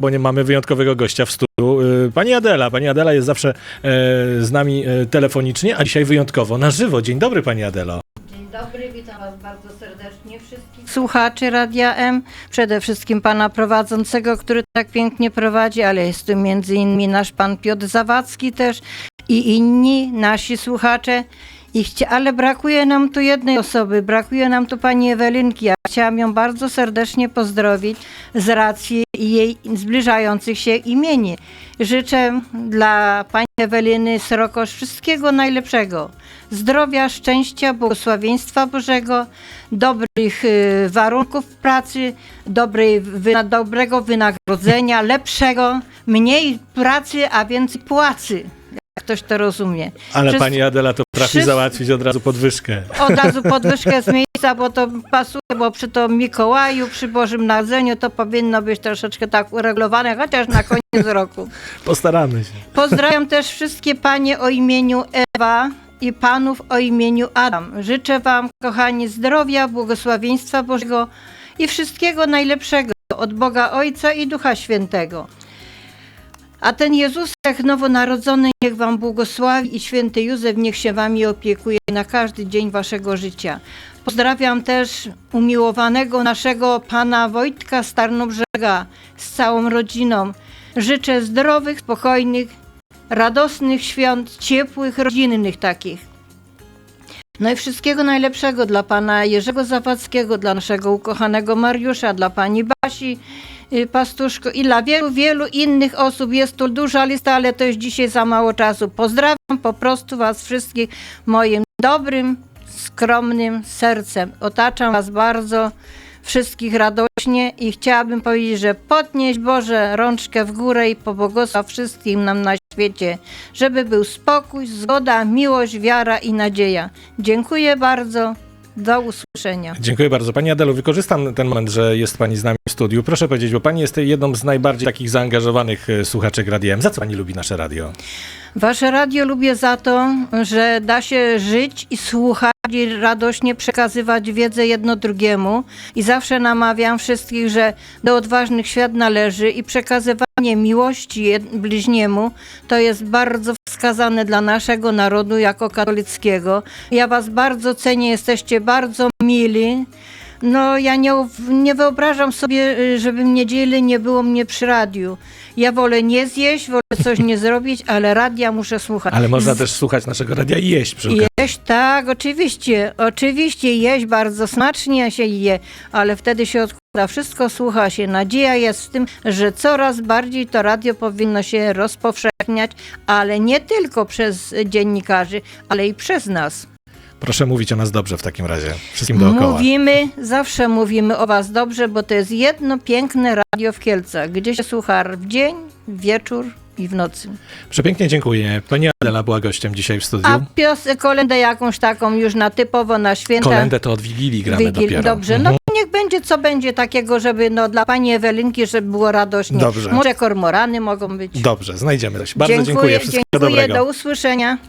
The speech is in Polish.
bo nie mamy wyjątkowego gościa w studiu. Y, Pani Adela. Pani Adela jest zawsze e, z nami e, telefonicznie, a dzisiaj wyjątkowo na żywo. Dzień dobry, Pani Adelo. Dzień dobry, witam Was bardzo serdecznie wszystkich słuchaczy Radia M, przede wszystkim Pana prowadzącego, który tak pięknie prowadzi, ale jest tu między innymi nasz Pan Piotr Zawadzki też i inni nasi słuchacze. I chcia, ale brakuje nam tu jednej osoby, brakuje nam tu Pani Ewelynki. Ja chciałam ją bardzo serdecznie pozdrowić z racji jej zbliżających się imieni. Życzę dla Pani Eweliny Srokosz wszystkiego najlepszego. Zdrowia, szczęścia, błogosławieństwa Bożego, dobrych y, warunków pracy, dobrej, dobrego wynagrodzenia, lepszego, mniej pracy, a więcej płacy. Jak ktoś to rozumie. Ale Wszyscy- Pani Adela to potrafi wszyscy- załatwić od razu podwyżkę. Od razu podwyżkę z miejsca, bo to pasuje, bo przy to Mikołaju, przy Bożym Narodzeniu to powinno być troszeczkę tak uregulowane, chociaż na koniec roku. Postaramy się. Pozdrawiam też wszystkie panie o imieniu Ewa i panów o imieniu Adam. Życzę wam, kochani, zdrowia, błogosławieństwa Bożego i wszystkiego najlepszego od Boga Ojca i Ducha Świętego. A ten Jezusek nowonarodzony niech wam błogosławi i święty Józef niech się wami opiekuje na każdy dzień waszego życia. Pozdrawiam też umiłowanego naszego pana Wojtka Starnobrzega z całą rodziną. Życzę zdrowych, spokojnych, radosnych świąt, ciepłych, rodzinnych takich. No i wszystkiego najlepszego dla pana Jerzego Zawadzkiego, dla naszego ukochanego Mariusza, dla pani Basi y, Pastuszko i dla wielu, wielu innych osób. Jest tu duża lista, ale to jest dzisiaj za mało czasu. Pozdrawiam po prostu was wszystkich moim dobrym, skromnym sercem. Otaczam was bardzo wszystkich radośnie i chciałabym powiedzieć, że podnieść Boże rączkę w górę i pobłogosław wszystkim nam na świecie, żeby był spokój, zgoda, miłość, wiara i nadzieja. Dziękuję bardzo. Do usłyszenia. Dziękuję bardzo. Pani Adelu, wykorzystam ten moment, że jest Pani z nami w studiu. Proszę powiedzieć, bo Pani jest jedną z najbardziej takich zaangażowanych e, słuchaczek Radiem. Za co Pani lubi nasze radio? Wasze radio lubię za to, że da się żyć i słuchać i radośnie przekazywać wiedzę jedno drugiemu. I zawsze namawiam wszystkich, że do odważnych świat należy i przekazywanie miłości bliźniemu to jest bardzo wskazane dla naszego narodu jako katolickiego. Ja was bardzo cenię, jesteście bardzo mili. No, ja nie, nie wyobrażam sobie, y, żeby w niedzielę nie było mnie przy radiu. Ja wolę nie zjeść, wolę coś nie zrobić, ale radia muszę słuchać. Ale można też słuchać naszego radia i jeść przy okazji. Jeść, tak, oczywiście. Oczywiście jeść bardzo smacznie się je, ale wtedy się odkłada wszystko, słucha się. Nadzieja jest w tym, że coraz bardziej to radio powinno się rozpowszechniać, ale nie tylko przez dziennikarzy, ale i przez nas. Proszę mówić o nas dobrze w takim razie. Wszystkim dookoła. Mówimy, zawsze mówimy o was dobrze, bo to jest jedno piękne radio w Kielcach, gdzie się słucha w dzień, wieczór i w nocy. Przepięknie dziękuję. Pani Adela była gościem dzisiaj w studiu. A pios, kolendę jakąś taką już na typowo na święta. Kolendę to od Wigilii gramy Wigil- dopiero. Dobrze, Mhm. no niech będzie co będzie takiego, żeby no, dla pani Ewelynki, żeby było radośnie. Dobrze. Może kormorany mogą być. Dobrze, znajdziemy coś. Bardzo dziękuję. dziękuję, Wszystkiego dziękuję dobrego. do usłyszenia.